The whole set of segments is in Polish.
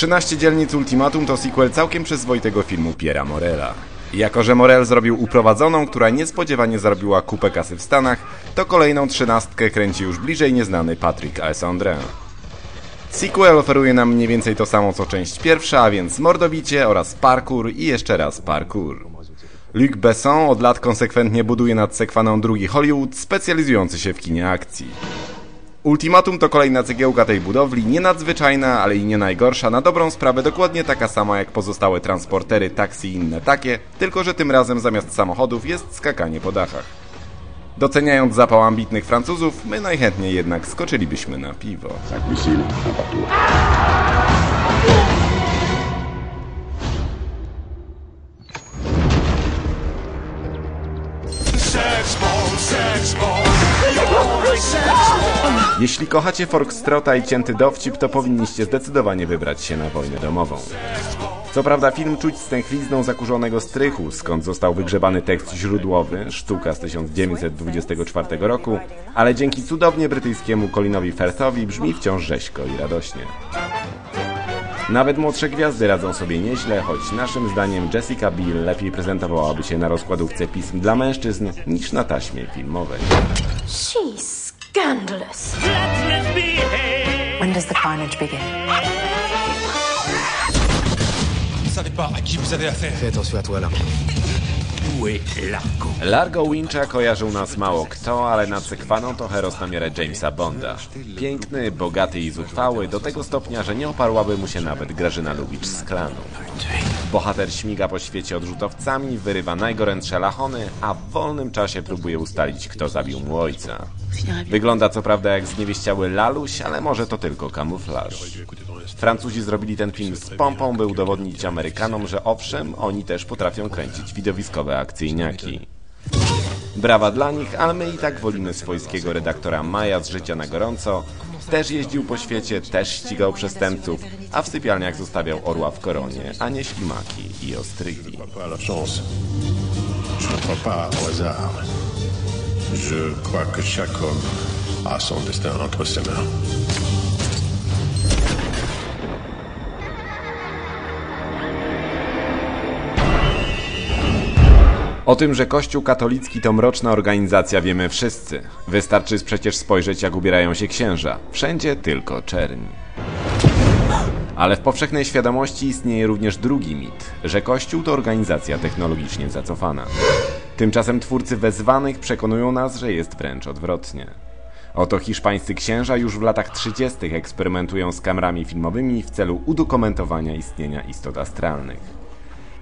13 dzielnic Ultimatum to sequel całkiem przyzwoitego filmu Piera Morela. Jako, że Morel zrobił uprowadzoną, która niespodziewanie zarobiła kupę kasy w Stanach, to kolejną trzynastkę kręci już bliżej nieznany Patrick Alessandrin. Sequel oferuje nam mniej więcej to samo co część pierwsza, a więc mordobicie oraz parkour i jeszcze raz parkour. Luc Besson od lat konsekwentnie buduje nad sekwaną drugi Hollywood, specjalizujący się w kinie akcji. Ultimatum to kolejna cegiełka tej budowli, nie nadzwyczajna, ale i nie najgorsza, na dobrą sprawę dokładnie taka sama jak pozostałe transportery, taksy i inne takie, tylko że tym razem zamiast samochodów jest skakanie po dachach. Doceniając zapał ambitnych Francuzów, my najchętniej jednak skoczylibyśmy na piwo. Cinq missiles, un partout. Jeśli kochacie Forkstrota i cięty dowcip, to powinniście zdecydowanie wybrać się na wojnę domową. Co prawda film czuć stęchlizną zakurzonego strychu, skąd został wygrzebany tekst źródłowy, sztuka z 1924 roku, ale dzięki cudownie brytyjskiemu Colinowi Firthowi brzmi wciąż rzeźko i radośnie. Nawet młodsze gwiazdy radzą sobie nieźle, choć naszym zdaniem Jessica Biel lepiej prezentowałaby się na rozkładówce pism dla mężczyzn niż na taśmie filmowej. She's scandalous. When does the carnage begin? Vous savez pas à qui vous avez affaire. Fais attention à toi là. Largo Largo Wincha kojarzył nas mało kto, ale nad sekwaną to heros na miarę Jamesa Bonda. Piękny, bogaty i zuchwały, do tego stopnia, że nie oparłaby mu się nawet Grażyna Lubicz z klanu. Bohater śmiga po świecie odrzutowcami, wyrywa najgorętsze lachony, a w wolnym czasie próbuje ustalić, kto zabił mu ojca. Wygląda co prawda jak zniewieściały laluś, ale może to tylko kamuflaż. Francuzi zrobili ten film z pompą, by udowodnić Amerykanom, że owszem, oni też potrafią kręcić widowiskowe akcyjniaki. Brawa dla nich, ale my i tak wolimy swojskiego redaktora Maja z Życia na Gorąco. Też jeździł po świecie, też ścigał przestępców, a w sypialniach zostawiał orła w koronie, a nie ślimaki i ostrygi. Je crois que chaque homme a son destin entre ses mains. O tym, że Kościół katolicki to mroczna organizacja wiemy wszyscy. Wystarczy przecież spojrzeć jak ubierają się księża. Wszędzie tylko czerni. Ale w powszechnej świadomości istnieje również drugi mit, że Kościół to organizacja technologicznie zacofana. Tymczasem twórcy wezwanych przekonują nas, że jest wręcz odwrotnie. Oto hiszpańscy księża już w latach 30. eksperymentują z kamerami filmowymi w celu udokumentowania istnienia istot astralnych.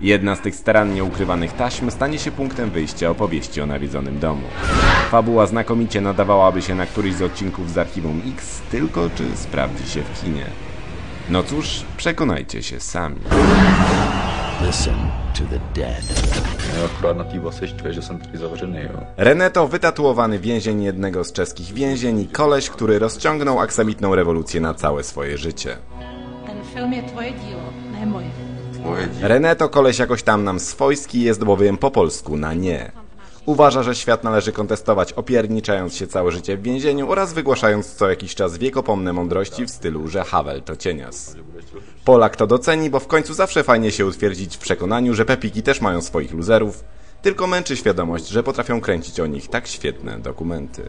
Jedna z tych starannie ukrywanych taśm stanie się punktem wyjścia opowieści o nawiedzonym domu. Fabuła znakomicie nadawałaby się na któryś z odcinków z Archiwum X, tylko czy sprawdzi się w kinie? No cóż, przekonajcie się sami. Listen to the dead. Akorát na té vlasy štve, že jsem taky zavřený, jo. René to wytatuowany więzień jednego z czeskich więzień i koleś, który rozciągnął aksamitną rewolucję na całe swoje życie. Ten film je tvoje dílo, ne moje. Dílo. René to koleś jakoś tam nam swojski, jest bowiem po polsku na nie. Uważa, że świat należy kontestować opierniczając się całe życie w więzieniu oraz wygłaszając co jakiś czas wiekopomne mądrości w stylu, że Havel to cienias. Polak to doceni, bo w końcu zawsze fajnie się utwierdzić w przekonaniu, że pepiki też mają swoich luzerów, tylko męczy świadomość, że potrafią kręcić o nich tak świetne dokumenty.